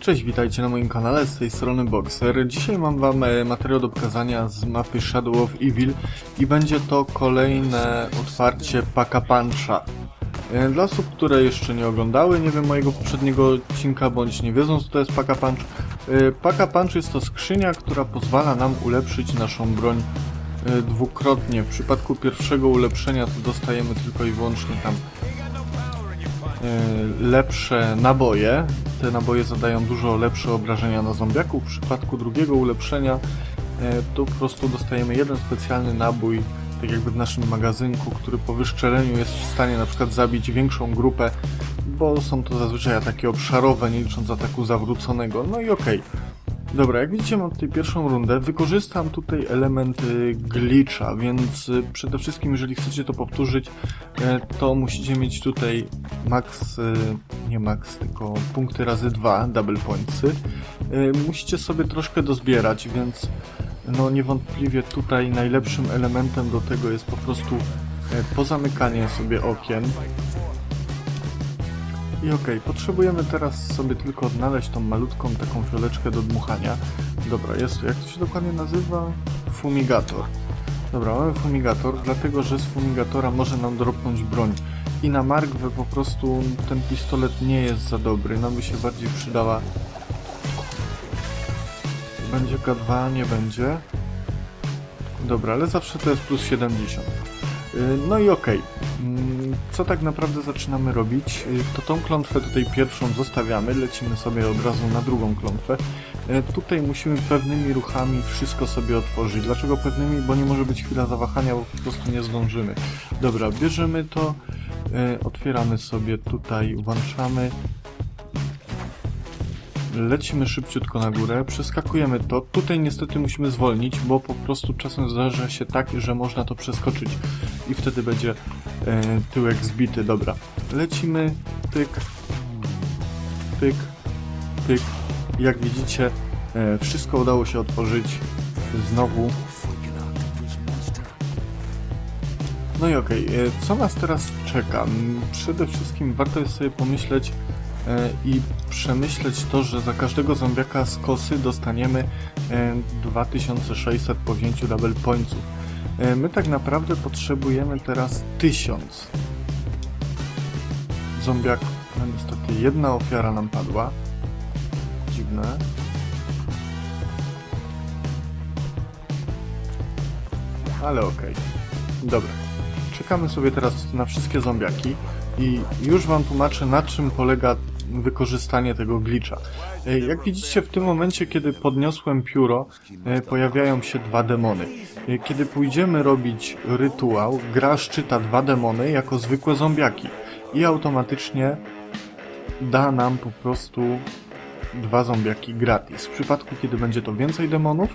Cześć, witajcie na moim kanale, z tej strony Boxer. Dzisiaj mam wam e, materiał do pokazania z mapy Shadow of Evil i będzie to kolejne otwarcie Paka Puncha. E, Dla osób, które jeszcze nie oglądały, nie wiem, mojego poprzedniego odcinka, bądź nie wiedzą, co to jest Paka Punch, e, Paka Punch jest to skrzynia, która pozwala nam ulepszyć naszą broń dwukrotnie. W przypadku pierwszego ulepszenia to dostajemy tylko i wyłącznie tam lepsze naboje. Te naboje zadają dużo lepsze obrażenia na zombiaków. W przypadku drugiego ulepszenia e, to po prostu dostajemy jeden specjalny nabój, tak jakby w naszym magazynku, który po wyszczeleniu jest w stanie na przykład zabić większą grupę, bo są to zazwyczaj ataki obszarowe, nie licząc ataku zawróconego. No i okej. Dobra, jak widzicie mam tutaj pierwszą rundę. Wykorzystam tutaj element y, glitcha, więc y, przede wszystkim jeżeli chcecie to powtórzyć, y, to musicie mieć tutaj max, nie max, tylko punkty razy dwa, double pointsy. Musicie sobie troszkę dozbierać, więc no niewątpliwie tutaj najlepszym elementem do tego jest po prostu pozamykanie sobie okien. I okej, potrzebujemy teraz sobie tylko odnaleźć tą malutką taką fioleczkę do dmuchania. Dobra, jest, jak to się dokładnie nazywa? Fumigator. Dobra, mamy fumigator, dlatego że z fumigatora może nam dropnąć broń. I na markwę po prostu ten pistolet nie jest za dobry, nam by się bardziej przydała... Będzie K2, nie będzie. Dobra, ale zawsze to jest plus 70. Y, No i okej. Mm, Co tak naprawdę zaczynamy robić? Y, To tą klątwę tutaj pierwszą zostawiamy, lecimy sobie od razu na drugą klątwę. Y, Tutaj musimy pewnymi ruchami wszystko sobie otworzyć. Dlaczego pewnymi? Bo nie może być chwila zawahania, bo po prostu nie zdążymy. Dobra, bierzemy to, otwieramy sobie tutaj, włączamy. Lecimy szybciutko na górę, przeskakujemy to. Tutaj niestety musimy zwolnić, bo po prostu czasem zdarza się tak, że można to przeskoczyć i wtedy będzie e, tyłek zbity. Dobra, lecimy, pyk, pyk, pyk. Jak widzicie, e, wszystko udało się otworzyć znowu. No i okej, e, co nas teraz czeka? Mm, Przede wszystkim warto jest sobie pomyśleć i przemyśleć to, że za każdego zombiaka z kosy dostaniemy e, 2600 po wzięciu double pointsów. E, My tak naprawdę potrzebujemy teraz 1000 zombiaków. No niestety jedna ofiara nam padła. Dziwne. Ale okej. Dobra. Czekamy sobie teraz na wszystkie zombiaki i już wam tłumaczę na czym polega wykorzystanie tego glitcha. E, Jak widzicie w tym momencie, kiedy podniosłem pióro, e, pojawiają się dwa demony. E, Kiedy pójdziemy robić rytuał, gra szczyta dwa demony jako zwykłe zombiaki i automatycznie da nam po prostu dwa zombiaki gratis. W przypadku, kiedy będzie to więcej demonów,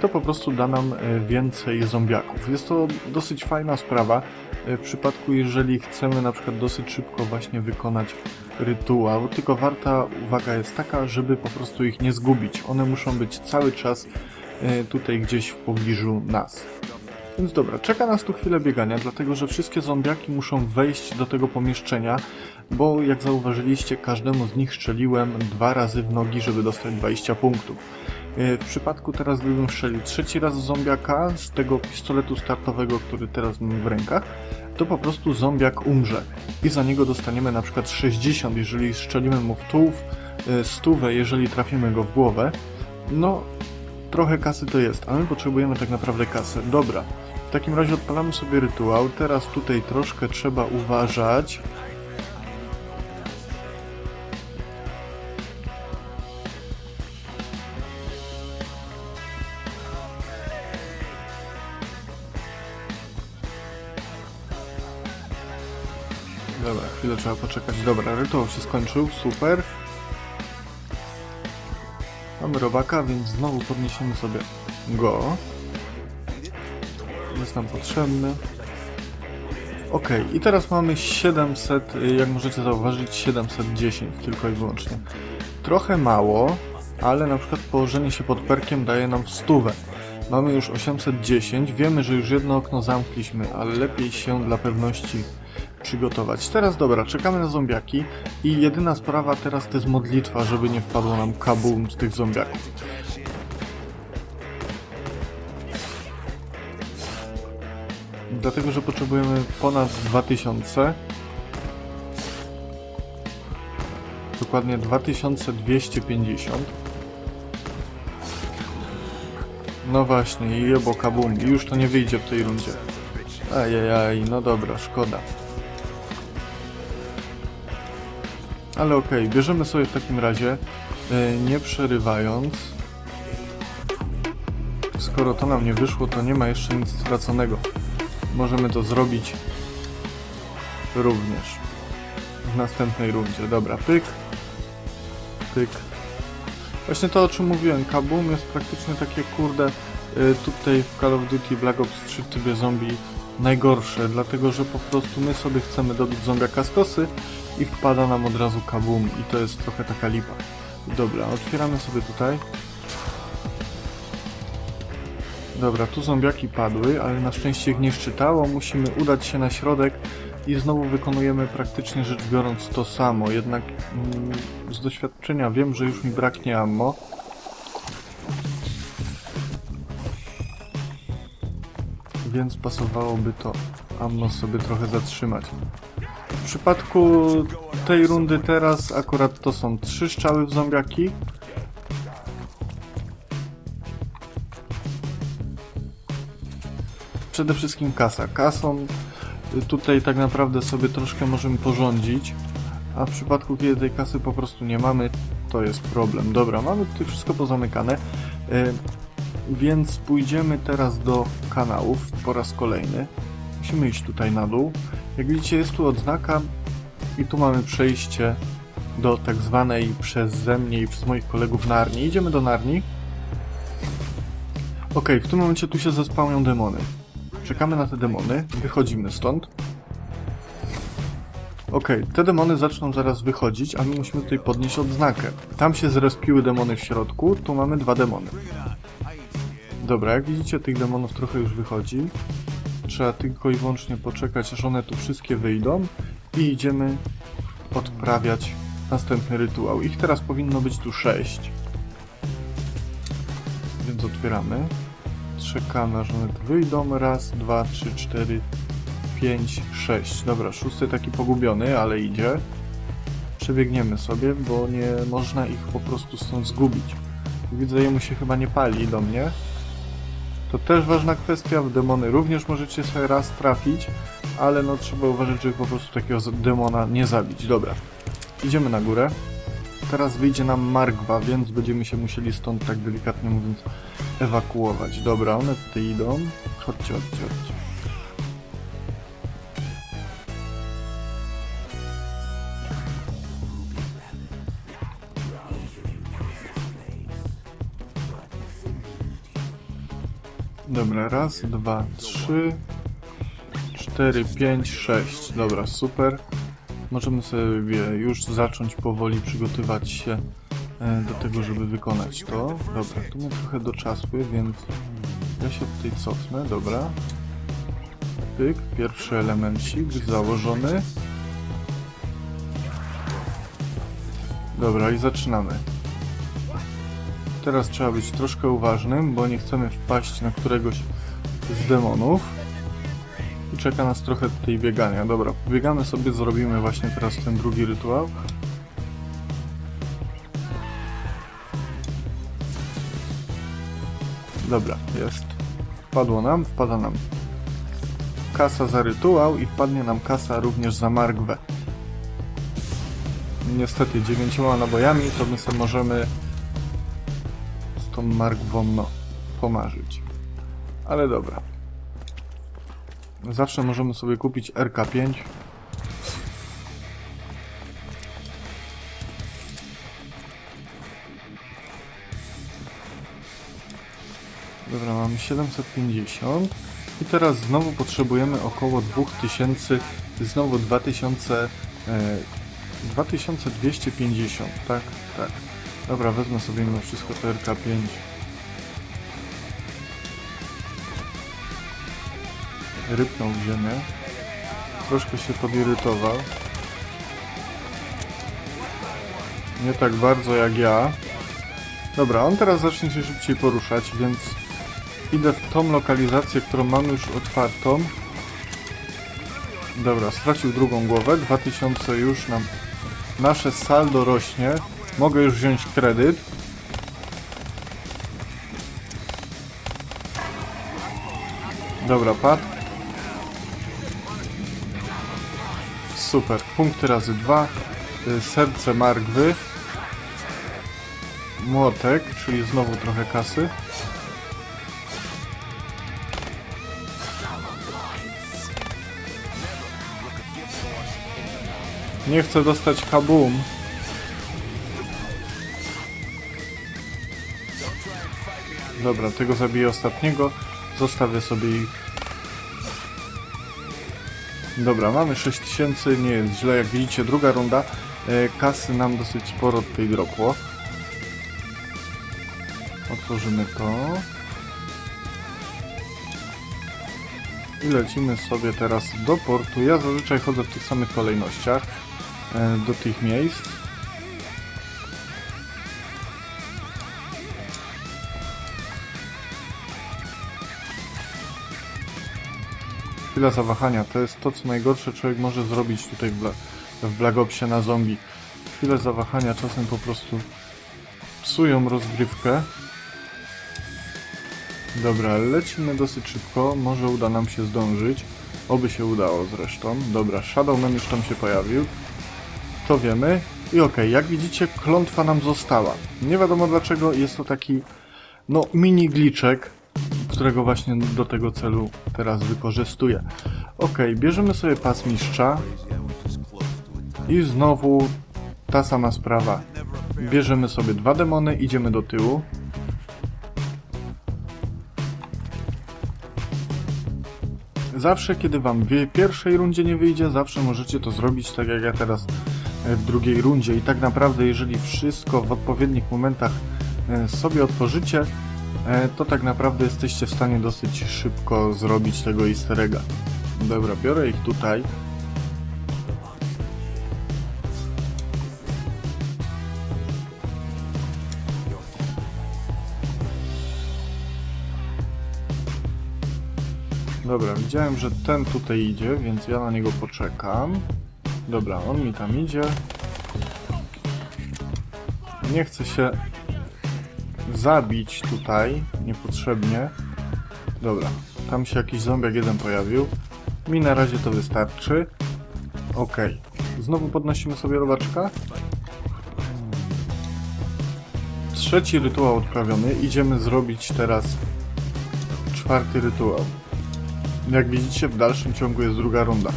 to po prostu da nam e, więcej zombiaków. Jest to dosyć fajna sprawa. e, W przypadku, jeżeli chcemy na przykład dosyć szybko właśnie wykonać rytuał, tylko warta uwaga jest taka, żeby po prostu ich nie zgubić. One muszą być cały czas e, tutaj gdzieś w pobliżu nas. Więc dobra, czeka nas tu chwilę biegania, dlatego że wszystkie zombiaki muszą wejść do tego pomieszczenia, bo jak zauważyliście, każdemu z nich strzeliłem dwa razy w nogi, żeby dostać 20 punktów. E, W przypadku teraz gdybym strzelił trzeci raz zombiaka z tego pistoletu startowego, który teraz mam w rękach, to po prostu zombiak umrze i za niego dostaniemy na przykład 60, jeżeli strzelimy mu w tułów, e, stówę, jeżeli trafimy go w głowę. No, trochę kasy to jest, a my potrzebujemy tak naprawdę kasę. Dobra, w takim razie odpalamy sobie rytuał. Teraz tutaj troszkę trzeba uważać. Trzeba poczekać. Dobra, rytuał się skończył, super. Mamy robaka, więc znowu podniesiemy sobie go. Jest nam potrzebny. Ok, i teraz mamy 700, y, jak możecie zauważyć, 710 tylko i wyłącznie. Trochę mało, ale na przykład położenie się pod perkiem daje nam stówę. Mamy już 810, wiemy, że już jedno okno zamkliśmy, ale lepiej się dla pewności przygotować. Teraz dobra, czekamy na zombiaki i jedyna sprawa teraz to jest modlitwa, żeby nie wpadło nam kabum z tych zombiaków. Dlatego, że potrzebujemy ponad 2000. Dokładnie 2250. No właśnie, jebo kabum. Już to nie wyjdzie w tej rundzie. Ajajaj, no dobra, szkoda. Ale okej, bierzemy sobie w takim razie, e, nie przerywając. Skoro to nam nie wyszło, to nie ma jeszcze nic straconego. Możemy to zrobić również w następnej rundzie. Dobra, pyk, pyk. Właśnie to, o czym mówiłem, Kabum jest praktycznie takie, kurde, y, tutaj w Call of Duty Black Ops 3 w zombie najgorsze, dlatego że po prostu my sobie chcemy dobić zombiaka z kosy i wpada nam od razu Kabum i to jest trochę taka lipa. Dobra, otwieramy sobie tutaj. Dobra, tu zombiaki padły, ale na szczęście ich nie szczytało. Musimy udać się na środek i znowu wykonujemy praktycznie rzecz biorąc to samo. Jednak mm, z doświadczenia wiem, że już mi braknie ammo. Więc pasowałoby to ammo sobie trochę zatrzymać. W przypadku tej rundy teraz akurat to są trzy strzały w zombiaki. Przede wszystkim kasa. Kasą tutaj tak naprawdę sobie troszkę możemy porządzić, a w przypadku kiedy tej kasy po prostu nie mamy, to jest problem. Dobra, mamy tutaj wszystko pozamykane, y, więc pójdziemy teraz do kanałów po raz kolejny. Musimy iść tutaj na dół. Jak widzicie jest tu odznaka i tu mamy przejście do tak zwanej przeze mnie i przez moich kolegów Narni. Idziemy do Narni. Okej, w tym momencie tu się zespałnią demony. Czekamy na te demony, wychodzimy stąd. Okej, te demony zaczną zaraz wychodzić, a my musimy tutaj podnieść odznakę. Tam się zrespiły demony w środku, tu mamy dwa demony. Dobra, jak widzicie tych demonów trochę już wychodzi. Trzeba tylko i wyłącznie poczekać, aż one tu wszystkie wyjdą i idziemy odprawiać następny rytuał. Ich teraz powinno być tu sześć. Więc otwieramy. Czekamy aż one tu wyjdą. Raz, dwa, trzy, cztery, pięć, sześć. Dobra, szósty taki pogubiony, ale idzie. Przebiegniemy sobie, bo nie można ich po prostu stąd zgubić. Widzę, jemu się chyba nie pali do mnie. To też ważna kwestia, w demony również możecie sobie raz trafić, ale no trzeba uważać, żeby po prostu takiego demona nie zabić. Dobra, idziemy na górę. Teraz wyjdzie nam Margwa, więc będziemy się musieli stąd, tak delikatnie mówiąc, ewakuować. Dobra, one tutaj idą. Chodźcie, chodźcie, chodźcie. Dobra, raz, dwa, trzy, cztery, pięć, sześć. Dobra, super. Możemy sobie już zacząć powoli przygotować się e, do tego, żeby wykonać to. Dobra, tu mnie trochę doczasły, więc ja się tutaj cofnę, dobra. Pyk, pierwszy elemencik założony. Dobra, i zaczynamy. Teraz trzeba być troszkę uważnym, bo nie chcemy wpaść na któregoś z demonów. I czeka nas trochę tutaj biegania. Dobra, biegamy sobie, zrobimy właśnie teraz ten drugi rytuał. Dobra, jest. Wpadło nam, wpada nam kasa za rytuał i wpadnie nam kasa również za margwę. Niestety dziewięcioma nabojami to my sobie możemy tą margwą pomarzyć. Ale dobra. Zawsze możemy sobie kupić RK5. Dobra, mamy 750. I teraz znowu potrzebujemy około 2000, znowu 2000, e, 2250, tak? Tak. Dobra, wezmę sobie mimo wszystko to RK5. Rypnął w ziemię. Troszkę się podirytował. Nie tak bardzo jak ja. Dobra, on teraz zacznie się szybciej poruszać, więc idę w tą lokalizację, którą mam już otwartą. Dobra, stracił drugą głowę. 2000 już nam... Nasze saldo rośnie. Mogę już wziąć kredyt. Dobra, padł. Super. Punkty razy dwa. Y, Serce margwy. Młotek, czyli znowu trochę kasy. Nie chcę dostać kabum. Dobra, tego zabiję ostatniego. Zostawię sobie ich. Dobra, mamy 6000, nie jest źle. Jak widzicie, druga runda. E, kasy nam dosyć sporo tutaj dropło. Otworzymy to. I lecimy sobie teraz do portu. Ja zazwyczaj chodzę w tych samych kolejnościach e, do tych miejsc. Chwila zawahania. To jest to, co najgorsze człowiek może zrobić tutaj w, Bla w Blagopsie na zombie. Chwile zawahania czasem po prostu psują rozgrywkę. Dobra, lecimy dosyć szybko. Może uda nam się zdążyć. Oby się udało zresztą. Dobra, Shadowman już tam się pojawił. To wiemy. I okej, jak widzicie, klątwa nam została. Nie wiadomo dlaczego, jest to taki, no, mini gliczek, którego właśnie do tego celu teraz wykorzystuję. Okej, bierzemy sobie pas mistrza. I znowu ta sama sprawa. Bierzemy sobie dwa demony, idziemy do tyłu. Zawsze, kiedy wam w pierwszej rundzie nie wyjdzie, zawsze możecie to zrobić tak jak ja teraz e, w drugiej rundzie. I tak naprawdę, jeżeli wszystko w odpowiednich momentach e, sobie otworzycie, to tak naprawdę jesteście w stanie dosyć szybko zrobić tego easter egga. Dobra, biorę ich tutaj. Dobra, widziałem, że ten tutaj idzie, więc ja na niego poczekam. Dobra, on mi tam idzie. Nie chcę się zabić tutaj niepotrzebnie. Dobra, tam się jakiś zombiak jeden pojawił. Mi na razie to wystarczy. Okej. Znowu podnosimy sobie robaczka. Trzeci rytuał odprawiony. Idziemy zrobić teraz czwarty rytuał. Jak widzicie, w dalszym ciągu jest druga runda.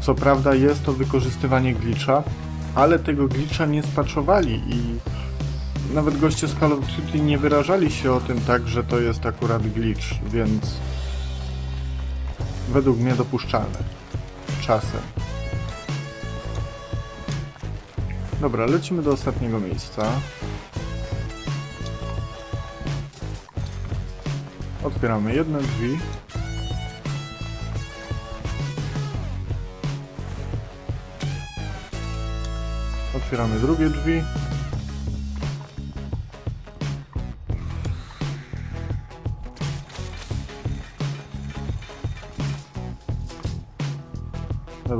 Co prawda jest to wykorzystywanie glitcha, ale tego glitcha nie spaczowali i nawet goście z Call of Duty nie wyrażali się o tym tak, że to jest akurat glitch, więc według mnie dopuszczalne. Czasem. Dobra, lecimy do ostatniego miejsca. Otwieramy jedne drzwi. Otwieramy drugie drzwi.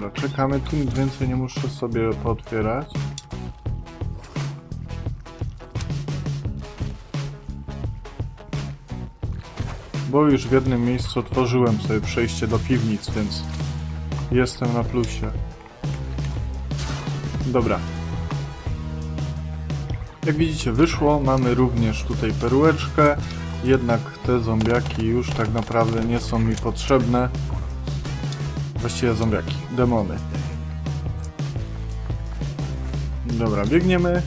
Dobra, czekamy. Tu nic więcej nie muszę sobie pootwierać. Bo już w jednym miejscu otworzyłem sobie przejście do piwnic, więc jestem na plusie. Dobra. Jak widzicie wyszło, mamy również tutaj perłeczkę, jednak te zombiaki już tak naprawdę nie są mi potrzebne. Właściwie zombiaki, demony. Dobra, biegniemy.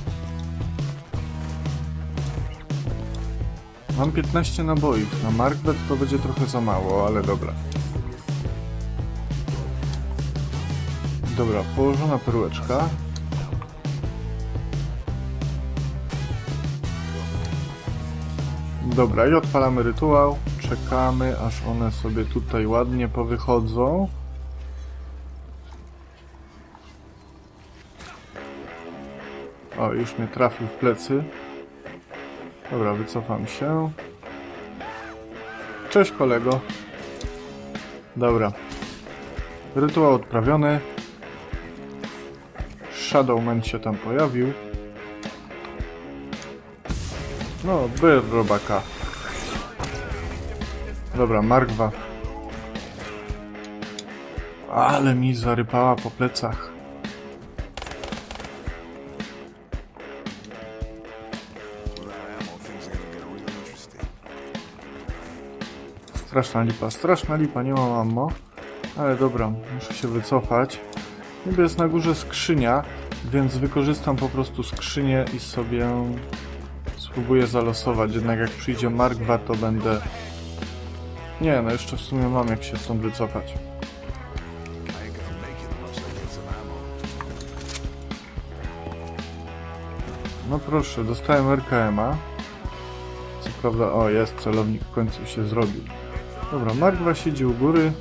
Mam 15 nabojów, na Markbet to będzie trochę za mało, ale dobra. Dobra, położona perłeczka. Dobra, i odpalamy rytuał. Czekamy, aż one sobie tutaj ładnie powychodzą. O, już mnie trafił w plecy. Dobra, wycofam się. Cześć kolego. Dobra. Rytuał odprawiony. Shadowman się tam pojawił. No, byr robaka. Dobra, Margwa. Ale mi zarypała po plecach. Straszna lipa, straszna lipa, nie mam ammo. Ale dobra, muszę się wycofać. Niby jest na górze skrzynia, więc wykorzystam po prostu skrzynię i sobie spróbuję zalosować. Jednak jak przyjdzie Markwa, to będę... Nie, no jeszcze w sumie mam jak się stąd wycofać. No proszę, dostałem RKM-a. Co prawda, o jest, celownik w końcu się zrobił. Dobra, Markwa siedzi u góry.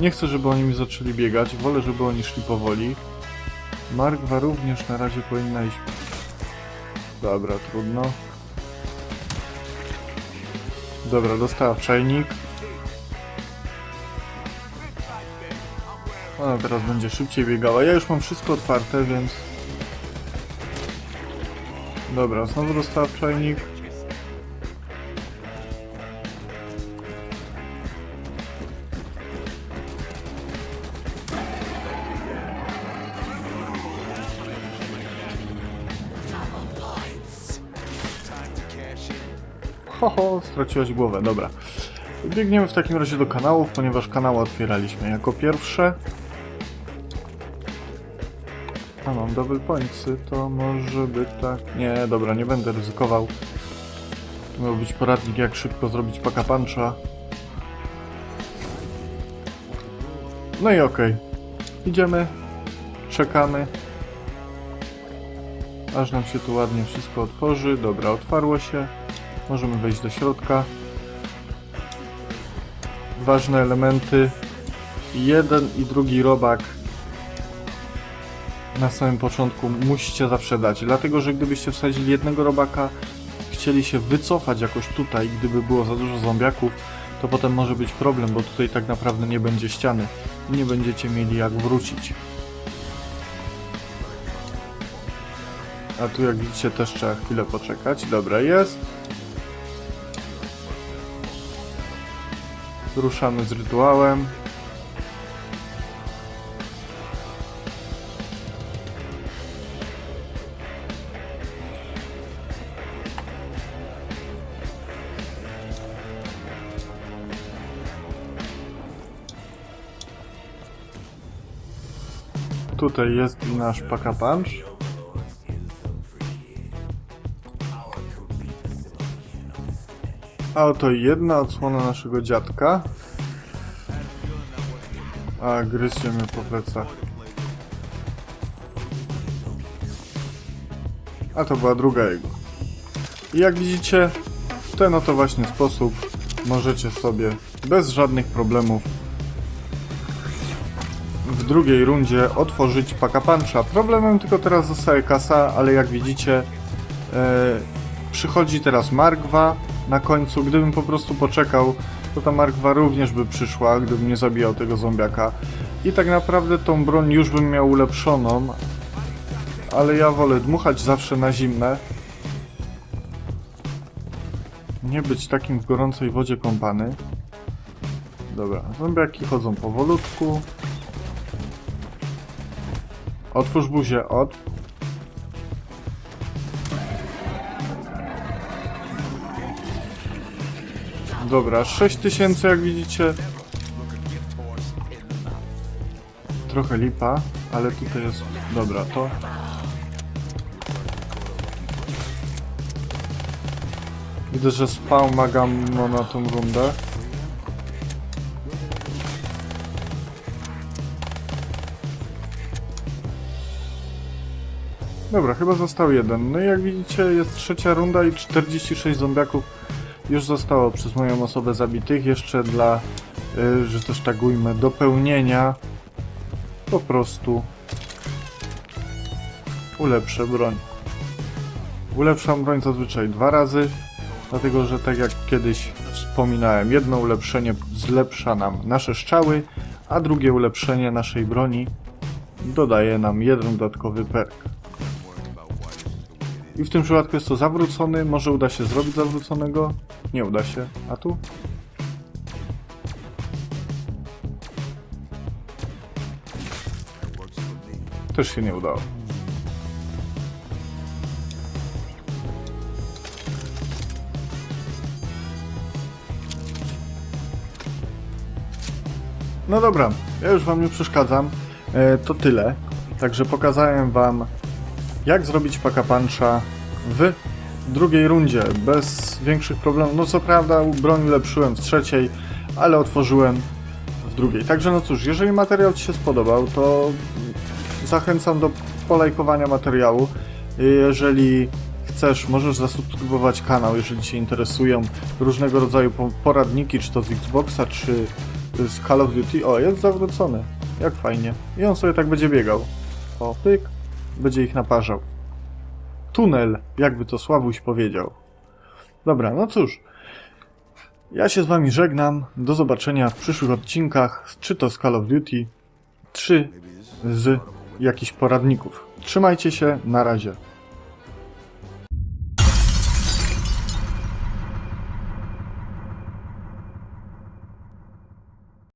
Nie chcę, żeby oni mi zaczęli biegać, wolę, żeby oni szli powoli. Markwa również na razie powinna iść. Dobra, trudno. Dobra, dostała czajnik. Ona teraz będzie szybciej biegała. Ja już mam wszystko otwarte, więc... Dobra, znowu dostała czajnik. Straciłaś głowę, dobra. Biegniemy w takim razie do kanałów, ponieważ kanały otwieraliśmy jako pierwsze. A mam double pointsy, to może by tak... Nie, dobra, nie będę ryzykował. Miał być poradnik, jak szybko zrobić paka puncha. No i okej. Idziemy, czekamy. Aż nam się tu ładnie wszystko otworzy. Dobra, otwarło się. Możemy wejść do środka. Ważne elementy. Jeden i drugi robak na samym początku musicie zawsze dać. Dlatego, że gdybyście wsadzili jednego robaka, chcieli się wycofać jakoś tutaj, gdyby było za dużo zombiaków, to potem może być problem, bo tutaj tak naprawdę nie będzie ściany i nie będziecie mieli jak wrócić. A tu jak widzicie też trzeba chwilę poczekać. Dobra, jest. Ruszamy z rytuałem. Tutaj jest nasz paka punch. A oto jedna odsłona naszego dziadka. A gryzie mnie po plecach. A to była druga jego. I jak widzicie, w ten oto właśnie sposób możecie sobie bez żadnych problemów w drugiej rundzie otworzyć paka puncha. Problemem tylko teraz zostaje kasa, ale jak widzicie e, przychodzi teraz Margwa na końcu. Gdybym po prostu poczekał, to ta Margwa również by przyszła, gdybym nie zabijał tego zombiaka. I tak naprawdę tą broń już bym miał ulepszoną, ale ja wolę dmuchać zawsze na zimne. Nie być takim w gorącej wodzie kąpany. Dobra, zombiaki chodzą powolutku. Otwórz buzię, od. Dobra, 6000 jak widzicie. Trochę lipa, ale tutaj jest... Dobra, to... Widzę, że spał Magammo na tą rundę. Dobra, chyba został jeden. No i jak widzicie jest trzecia runda i 46 zombiaków już zostało przez moją osobę zabitych. Jeszcze dla, y, że też ujmę, dopełnienia po prostu ulepszę broń. Ulepszam broń zazwyczaj dwa razy, dlatego że tak jak kiedyś wspominałem, jedno ulepszenie zlepsza nam nasze strzały, a drugie ulepszenie naszej broni dodaje nam jeden dodatkowy perk. I w tym przypadku jest to zawrócony, może uda się zrobić zawróconego, nie uda się, a tu? Też się nie udało. No dobra, ja już wam nie przeszkadzam. E, to tyle. Także pokazałem wam, jak zrobić paka puncha w drugiej rundzie, bez większych problemów. No co prawda broń ulepszyłem w trzeciej, ale otworzyłem w drugiej. Także no cóż, jeżeli materiał Ci się spodobał, to zachęcam do polajkowania materiału. Jeżeli chcesz, możesz zasubskrybować kanał, jeżeli Cię interesują różnego rodzaju po- poradniki, czy to z Xboxa, czy z Call of Duty. O, jest zawrócony. Jak fajnie. I on sobie tak będzie biegał. O, pyk. Będzie ich naparzał. Tunel, jakby to Sławuś powiedział. Dobra, no cóż. Ja się z Wami żegnam. Do zobaczenia w przyszłych odcinkach, czy to z Call of Duty, czy z jakichś poradników. Trzymajcie się, na razie.